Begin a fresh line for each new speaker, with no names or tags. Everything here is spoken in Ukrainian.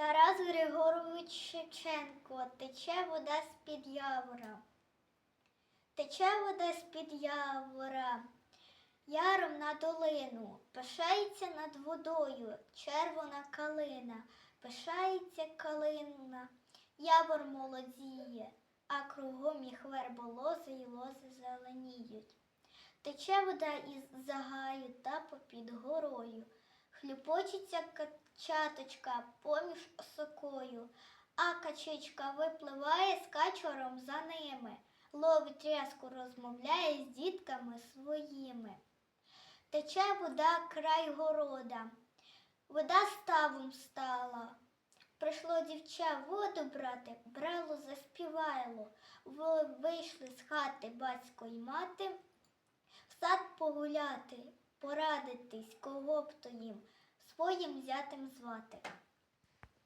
Тарас Григорович Шевченко, тече вода з-під явора. Тече вода з-під явора, яром на долину, пишається над водою, червона калина, пишається калина, явор молодіє, а кругом їх верболози й лози зеленіють. Тече вода із загаю та попід горою, хлюпочеться качаточка поміж осокою, а качечка випливає з качором за ними, ловить рязку, розмовляє з дітками своїми. Тече вода край города, вода ставом стала. Прийшло дівча воду брати, брало, заспівайло, вийшли з хати батько й мати, в сад погуляти, порадитись, кого б то їм своїм зятем звати.